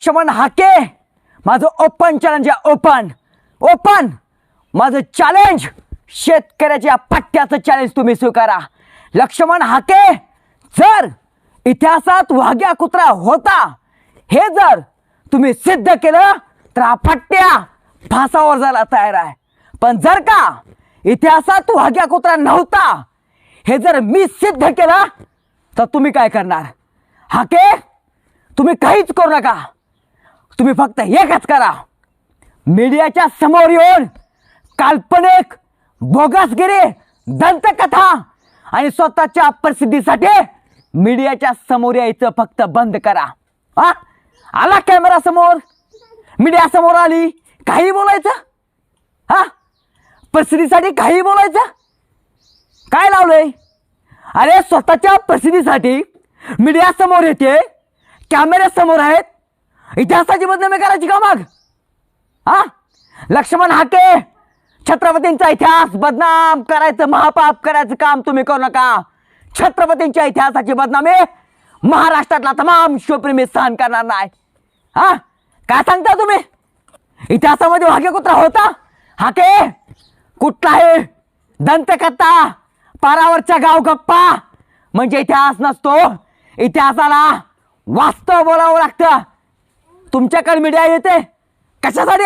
लक्ष्मण हाके. माझं open challenge आहे open. Open. माझं चॅलेंज शेतकऱ्याच्या पट्ट्याचं चॅलेंज तुम्ही स्वीकारा. लक्ष्मण हाके. जर इतिहासात वाघ्या कुत्रा होता हे जर तुम्ही सिद्ध केलं तर हा पट्ट्या फासावर जायला तयार आहे. पण जर का इतिहासात वाघ्या कुत्रा नव्हता हे जर मी सिद्ध केलं तर तुम्ही काय करणार? हाके तुम्ही काहीच करू नका. तुम्ही फक्त एकच करा. मीडियाच्या समोर येऊन काल्पनिक बोगसगिरी दंतकथा आणि स्वतःच्या प्रसिद्धीसाठी मीडियाच्या समोर यायचं फक्त बंद करा. हा? आला कॅमेरा समोर? मीडिया समोर आली काही बोलायचं? हा? प्रसिद्धीसाठी काही बोलायचं? काय लावलंय? अरे स्वतःच्या प्रसिद्धीसाठी मीडिया समोर येते कॅमेऱ्या समोर आहेत इतिहासाची बदनामी करायची का मग? हा? लक्ष्मण हाके छत्रपतींचा इतिहास बदनाम करायचं महापाप करायचं काम तुम्ही करू नका. छत्रपतींच्या इतिहासाची बदनामी महाराष्ट्रातला तमाम शिवप्रेमी सहन करणार नाही. हा? काय सांगता तुम्ही? इतिहासामध्ये हाके कुत्रा होता? हाके कुठला आहे दंतकथा पारावरच्या गाव गप्पा म्हणजे इतिहास नसतो. इतिहासाला वास्तव बोलावं लागतं. तुमच्याकडे मीडिया येते? कशासाठी?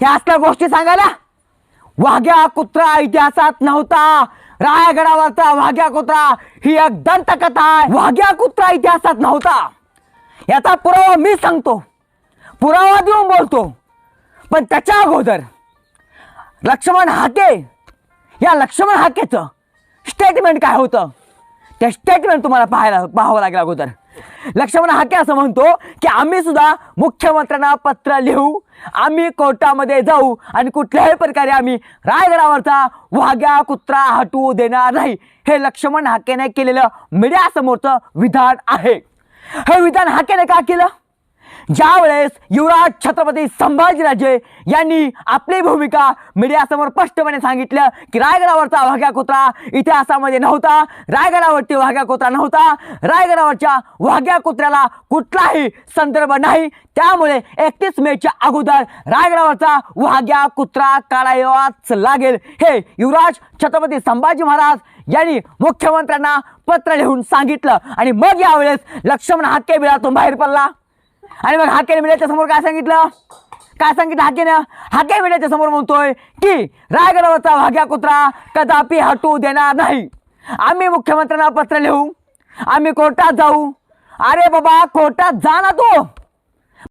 ह्या असल्या गोष्टी सांगायला? वाघ्या कुत्रा इतिहासात नव्हता. रायगडावरचा वाघ्या कुत्रा ही एक दंतकथा आहे. वाघ्या कुत्रा इतिहासात नव्हता. याचा पुरावा मी सांगतो. पुरावा देऊन बोलतो. पण त्याच्या अगोदर लक्ष्मण हाके या लक्ष्मण हाकेचं स्टेटमेंट काय होतं? ते स्टेटमेंट तुम्हाला पाहायला पाहावं लागेल अगोदर. लक्ष्मण हाके असं म्हणतो की आम्ही सुद्धा मुख्यमंत्र्यांना पत्र लिहू आम्ही कोर्टामध्ये जाऊ आणि कुठल्याही प्रकारे आम्ही रायगडावरचा वाघ्या कुत्रा हटवू देणार नाही. हे लक्ष्मण हाकेने केलेलं मीडियासमोरचं विधान आहे. हे विधान हाकेने का केलं? ज्या वेळेस युवराज छत्रपती संभाजीराजे यांनी आपली भूमिका मीडियासमोर स्पष्टपणे सांगितलं की रायगडावरचा वाघ्या कुत्रा इतिहासामध्ये नव्हता रायगडावरती वाघ्या कुत्रा नव्हता रायगडावरच्या वाघ्या कुत्र्याला कुठलाही संदर्भ नाही. त्यामुळे एकतीस मेच्या अगोदर रायगडावरचा वाघ्या कुत्रा काढायलाच लागेल. हे युवराज छत्रपती संभाजी महाराज यांनी मुख्यमंत्र्यांना पत्र लिहून सांगितलं. आणि मग यावेळेस लक्ष्मण हाके बिळातून बाहेर पडला. आणि मग हाके मीडियाच्या समोर काय सांगितलं? काय सांगितलं हाकेनं? हाके मीडियाच्या समोर म्हणतोय की रायगडावरचा भाग्या कुत्रा कदापि हटू देणार नाही. आम्ही मुख्यमंत्र्यांना पत्र लिहू आम्ही कोर्टात जाऊ. अरे बाबा कोर्टात जा ना तू.